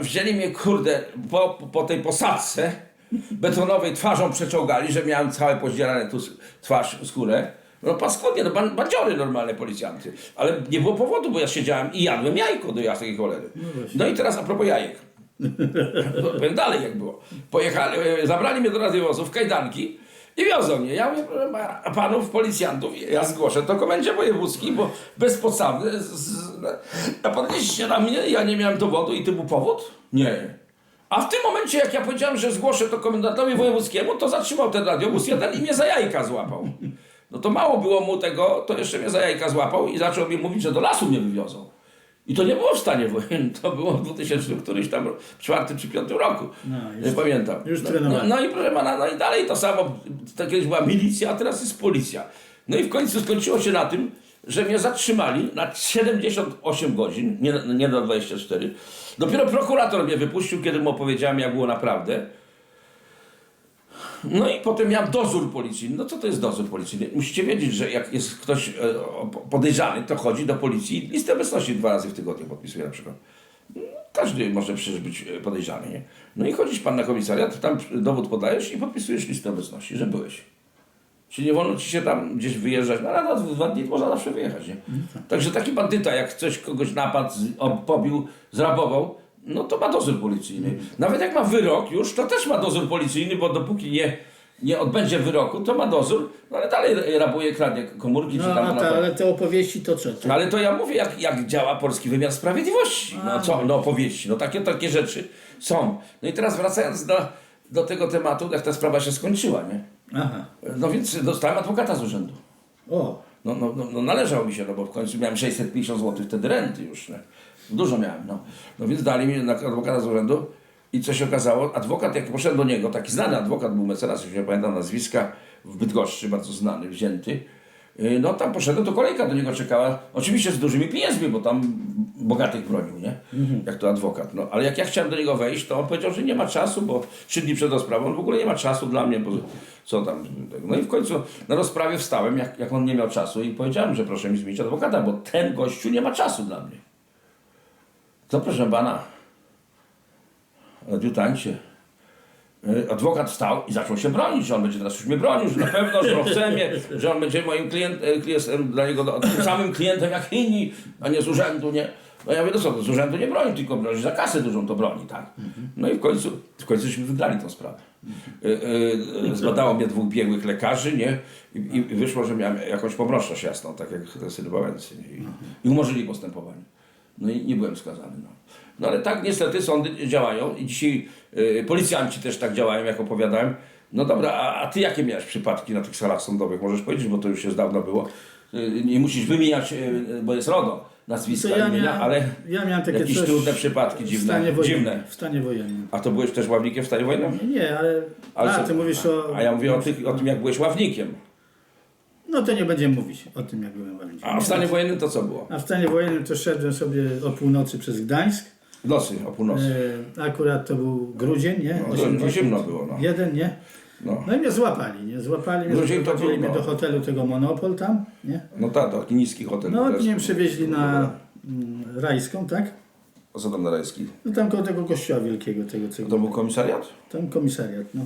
Wzięli mnie, kurde, po, po tej posadzce betonowej twarzą przeczołgali, że miałem całe pozdzierane tu twarz, skórę. No paskudnie, no ban- bandziory normalne policjanty. Ale nie było powodu, bo ja siedziałem i jadłem jajko do jasnej cholery. No i teraz a propos jajek. No, Powiem dalej jak było. Pojechali, e, zabrali mnie do radiowozu w kajdanki i wiozą mnie. Ja mówię, proszę panów policjantów, ja zgłoszę to komendzie wojewódzkiej, bo bezpodstawne. Podnieśliście na mnie, ja nie miałem dowodu i to był powód? Nie. A w tym momencie, jak ja powiedziałem, że zgłoszę to komendantowi wojewódzkiemu, to zatrzymał ten radiowóz jeden i mnie za jajka złapał. No to mało było mu tego, to jeszcze mnie za jajka złapał i zaczął mi mówić, że do lasu mnie wywiozą. I to nie było w stanie wojennym, to było w 2000 któryś tam czwartym czy piątym roku. No, nie pamiętam. już no, no, no i proszę pana, no i dalej to samo. To kiedyś była milicja, a teraz jest policja. No i w końcu skończyło się na tym, że mnie zatrzymali na 78 godzin, nie, nie na 24. Dopiero prokurator mnie wypuścił, kiedy mu opowiedziałem, jak było naprawdę. No i potem miałem dozór policyjny. No co to jest dozór policyjny? Musicie wiedzieć, że jak jest ktoś e, podejrzany, to chodzi do policji i listę obecności dwa razy w tygodniu podpisuje na przykład. No, Każdy może przecież być e, podejrzany, nie? No i chodzisz pan na komisariat, tam dowód podajesz i podpisujesz listę obecności, że byłeś. Czyli nie wolno ci się tam gdzieś wyjeżdżać, no na dwa dni można zawsze wyjechać, nie? Także taki bandyta, jak coś kogoś napadł, pobił, zrabował, no to ma dozór policyjny. Nawet jak ma wyrok już, to też ma dozór policyjny, bo dopóki nie, nie odbędzie wyroku, to ma dozór, no ale dalej rabuje, kradnie komórki, czy No, tam... a na- ta, ale te opowieści to co? Ale to ja mówię, jak, jak działa polski wymiar sprawiedliwości. No co, no opowieści, no takie, takie rzeczy są. No i teraz wracając do, do tego tematu, jak ta sprawa się skończyła, nie? Aha. No więc dostałem adwokata z urzędu. O, No, no, no, no należało mi się, no bo w końcu miałem 650 zł wtedy renty już. Nie? Dużo miałem, no. No więc dali mi na adwokata z urzędu i co się okazało, adwokat, jak poszedłem do niego, taki znany adwokat był mecenas, już nie pamiętam nazwiska, w Bydgoszczy, bardzo znany, wzięty. Yy, No tam poszedłem, to kolejka do niego czekała, oczywiście z dużymi pieniędzmi, bo tam bogatych bronił, nie? Jak to adwokat. No, ale jak ja chciałem do niego wejść, to on powiedział, że nie ma czasu, bo trzy dni przed rozprawą, on w ogóle nie ma czasu dla mnie, bo co tam. No i w końcu na rozprawie wstałem, jak, jak on nie miał czasu i powiedziałem, że proszę mi zmienić adwokata, bo ten gościu nie ma czasu dla mnie. To proszę pana, adiutancie, y, adwokat wstał i zaczął się bronić, że on będzie teraz już mnie bronił, że na pewno, że on chce mnie, że on będzie moim klient, e, klientem dla niego tym samym klientem jak inni, a nie z urzędu, nie. No ja mówię, no co, to z urzędu nie broni, tylko broni za kasę dużą to broni, tak. No i w końcu, w końcuśmy wygrali tę sprawę. Y, y, y, Zbadało mnie dwóch biegłych lekarzy, nie? I, wyszło, że miałem jakąś pomroczność jasną, tak jak Syn Wałęsy. nie? I, I umorzyli postępowanie. No i nie byłem skazany. No, no ale tak niestety sądy działają i dzisiaj y, policjanci też tak działają, jak opowiadałem. No dobra, a, a ty jakie miałeś przypadki na tych salach sądowych? Możesz powiedzieć, bo to już się dawno było. Y, nie musisz wymieniać, y, bo jest RODO, nazwiska, ja imienia, miałem, ale ja miałem takie jakieś trudne przypadki, w dziwne. stanie wojennym. dziwne. W stanie wojennym. A to byłeś też ławnikiem w stanie wojennym? Nie, ale, Ale a, co- ty mówisz o... A ja mówię o, tych, o tym, jak byłeś ławnikiem. No to nie będziemy mówić o tym, jak byłem ławnikiem. A w stanie wojennym to co było? A w stanie wojennym to szedłem sobie o północy przez Gdańsk. W nocy, o północy. E, akurat to był grudzień, nie? No, to- to zimno było, no. Jeden, nie? No, No i mnie złapali, nie? Złapali mnie, Grudzień to zaprowadzili mnie no. do hotelu tego Monopol tam, nie? no tak, taki niski hotel. No to i jest- mnie przewieźli na mm, Rajską, tak? A co tam na Rajski? No tam koło tego kościoła wielkiego, tego, tego To był komisariat? tam komisariat, no.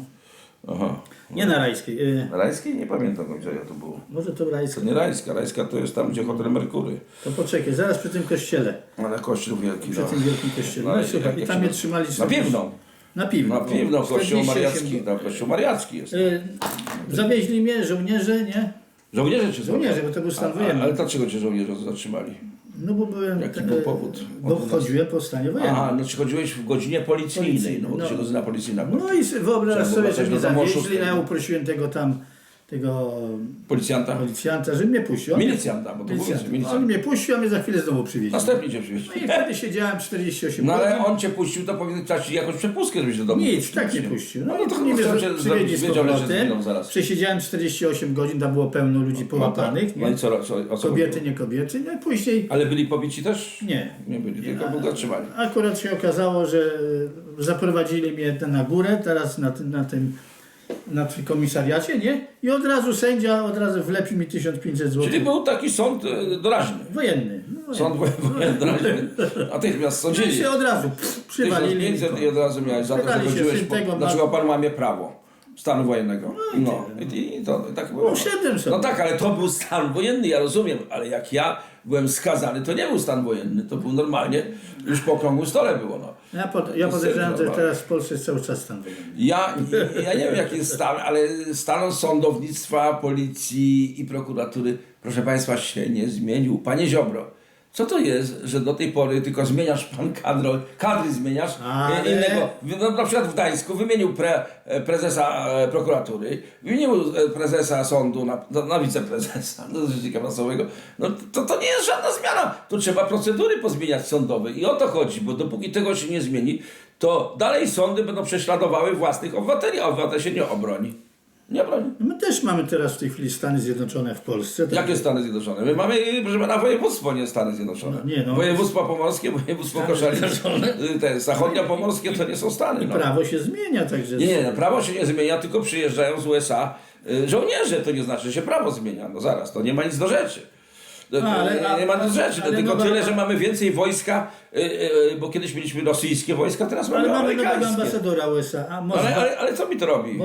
Aha. Nie na Rajskiej, Na Rajskiej? Nie pamiętam komisariat to było. może to To Rajska. nie Rajska. Rajska to jest tam, gdzie hotel Merkury. To poczekaj, zaraz przy tym kościele, Ale kościół wielki. przy No. tym wielkim kościele. No No, i super, jak- i tam to- trzymali Na sobie- Piwną. Na piwno. Na Piwną, kościół 48 mariacki. Tam kościół mariacki jest. E, zawieźli mnie żołnierze, nie? Żołnierze cię Żołnierze, bo to był stan wojenny. Ale dlaczego cię żołnierze zatrzymali? No bo byłem... Jaki e, był powód? Bo chodziłem po stanie wojennym. Aha, no czy chodziłeś w godzinie policyjnej, Policyjnej, no no. się godzina policyjna była. No i wyobraź sobie, że mnie zawieźli, a ja uprosiłem tego tam, tego Policjanta? policjanta, że mnie puścił. On- Milicjanta, bo to Milicjant. był On mnie puścił, a mnie za chwilę znowu przywieźli. Następnie cię przywieźli. No i wtedy siedziałem 48 No ale on cię puścił, to powinien dać jakąś przepustkę, żebyś do domu Nic, tak nie puścił. No, No, to mnie chciał cię przywieźli z że powrotem. zaraz. Przesiedziałem 48 godzin, tam było pełno ludzi połapanych, No nie? i co, co, co Kobiety, nie kobiety. No i później Ale byli pobici też? nie. Nie byli, tylko był zatrzymani. Akurat się okazało, że zaprowadzili mnie na górę, teraz na na tym na przy komisariacie, nie? I od razu sędzia od razu wlepi mi 1500 zł. Czyli był taki sąd e, doraźny. Wojenny. No. Sąd wojenny doraźny. Natychmiast sądzili. się od razu pff, przywalili. 1500 i od razu miałeś za to, że się, chodziłeś, syn po, tego ma- dlaczego pan ma mnie prawo stanu wojennego. i No, tyle, i, i to tak było. No, szedłem sobie. No tak, ale to był stan wojenny, ja rozumiem, ale jak ja byłem skazany, to nie był stan wojenny, to był normalnie, już po okrągłym stole było. No. Ja, pod, ja podejrzewam, że teraz w Polsce jest cały czas stan wojenny. Ja, ja nie wiem jaki jest stan, ale stan sądownictwa, policji i prokuratury, proszę Państwa, się nie zmienił. Panie Ziobro, co to jest, że do tej pory tylko zmieniasz pan kadro, kadry zmieniasz Ale- innego. No, na przykład w Gdańsku wymienił pre, e, prezesa e, prokuratury, wymienił e, prezesa sądu na, na, na wiceprezesa, do rzecznika prasowego. No to, to nie jest żadna zmiana. Tu trzeba procedury pozmieniać sądowe i o to chodzi, bo dopóki tego się nie zmieni, to dalej sądy będą prześladowały własnych obywateli, a obywatel się nie obroni. Nie obroni. My też mamy teraz w tej chwili Stany Zjednoczone w Polsce. tak? Jakie Stany Zjednoczone? My mamy, proszę pana, województwo, nie Stany Zjednoczone. No nie, no. Województwo pomorskie, województwo koszaliczne, te zachodnia pomorskie to nie są Stany. No. Prawo się zmienia, także... Nie, nie, no, prawo się nie zmienia, tylko przyjeżdżają z USA y, żołnierze, to nie znaczy, że się prawo zmienia. No zaraz, to nie ma nic do rzeczy. To, No, ale- nie, ma nic rzeczy, ale no, tylko no, tyle, no, że mamy więcej wojska, y, y, bo kiedyś mieliśmy rosyjskie wojska, teraz mamy Ale mamy nowego amerykańskie. ambasadora USA, a Ale, ale, ale co mi to robi?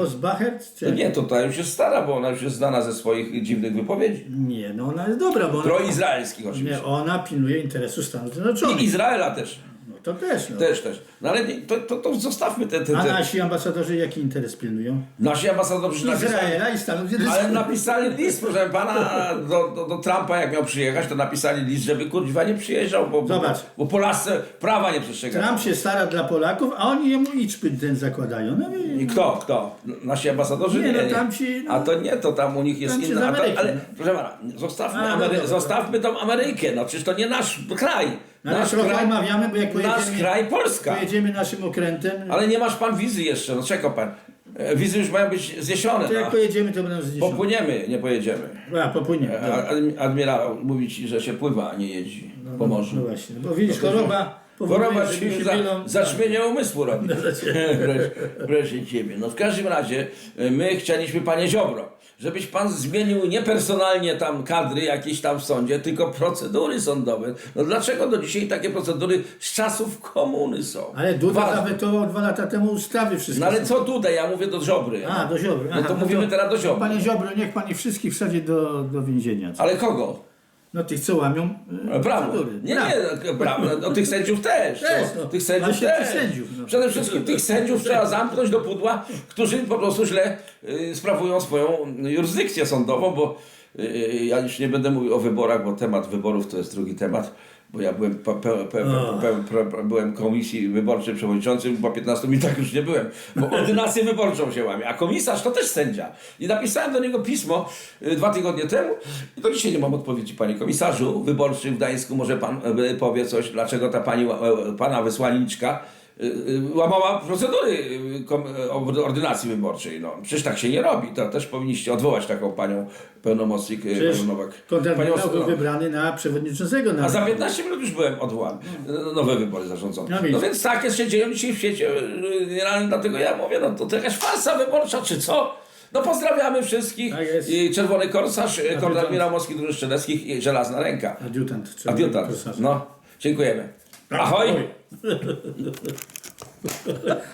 Czy... To nie, to ta już jest stara, bo ona już jest znana ze swoich dziwnych wypowiedzi. Nie, no ona jest dobra, bo ona, Proizraelskich oczywiście. nie, ona pilnuje interesu Stanów I Zjednoczonych. Izraela też. To też, no. Też, też. No ale nie, to, to, to zostawmy te, te, A te. nasi ambasadorzy jaki interes pilnują? Nasi ambasadorzy napisali, Izraela i Stanów Zjednoczonych. ale napisali list, proszę pana, do, do, do Trumpa, jak miał przyjechać, to napisali list, żeby kurwa nie przyjeżdżał, bo, bo, Zobacz. bo Polacy prawa nie przestrzegają. Trump się stara dla Polaków, a oni jemu iczpyt ten zakładają. No i... I kto? Kto? Nasi ambasadorzy? Nie, no tam ci, no. A to nie, to tam u nich jest z inna. A to, Ameryki, ale no. proszę pana, zostawmy, A, no Amery- dobra. zostawmy tą Amerykę, no przecież to nie nasz kraj. No, ale nasz kraj, omawiamy, bo jak nasz pojedziemy, kraj Polska. pojedziemy naszym okrętem, Ale nie masz pan wizy jeszcze, no czeka pan. E, Wizy już mają być zniesione. to jak No. pojedziemy, to będą zniesione. Popłyniemy, nie pojedziemy. A. A- dobra. admi- Admirał mówi ci, że się pływa, a nie jeździ po morzu. No właśnie, bo widzisz, choroba powoduje, Choroba że ci za, mylą. zaćmienie umysłu robi. ciebie. No w każdym razie e, my chcieliśmy, panie Ziobro, żebyś pan zmienił nie personalnie tam kadry jakieś tam w sądzie, tylko procedury sądowe. No dlaczego do dzisiaj takie procedury z czasów komuny są? Ale Duda Ważne. zawetował dwa lata temu ustawy wszystkie. No ale co tutaj? Ja mówię do Ziobry. A, do Ziobry. No to mówimy teraz do Ziobry. Panie Ziobro, niech pani wszystkich wsadzi do, do więzienia. Co? Ale kogo? No tych, co łamią y, Prawo. procedury. Nie, nie, prawo. No, tych sędziów też. Też, no. no. Tych sędziów Właśnie też. tych sędziów, no. Przede wszystkim tych sędziów trzeba zamknąć do pudła, którzy po prostu źle y, sprawują swoją jurysdykcję sądową, bo y, ja już nie będę mówił o wyborach, bo temat wyborów to jest drugi temat. Bo ja byłem, pe, pe, pe, pe, byłem komisji wyborczej przewodniczącym, po 15 minutach już nie byłem, bo ordynację wyborczą się łamie, a komisarz to też sędzia. I napisałem do niego pismo y, dwa tygodnie temu i do dzisiaj nie mam odpowiedzi, panie komisarzu wyborczy w Gdańsku, może pan y, powie coś, dlaczego ta pani, ła- y, pana wysłanniczka łamała procedury y, kom- y, ord- ordynacji wyborczej. No, przecież tak się nie robi. To też powinniście odwołać taką panią pełnomocnik y, Przecież panią Nowak. Był wybrany na przewodniczącego. Na... a za 15 minut już byłem odwołany. Nowe wybory zarządzone. No No, więc takie się dzieją dzisiaj w świecie. y, dlatego ja mówię, no to, to jakaś farsa wyborcza, czy co? No pozdrawiamy wszystkich. Tak. I Czerwony Korsarz, y, Konrad Miramowski, Druży Szczeleckich i Żelazna Ręka. Adiutant. Adiutant. No, dziękujemy. Ahoj!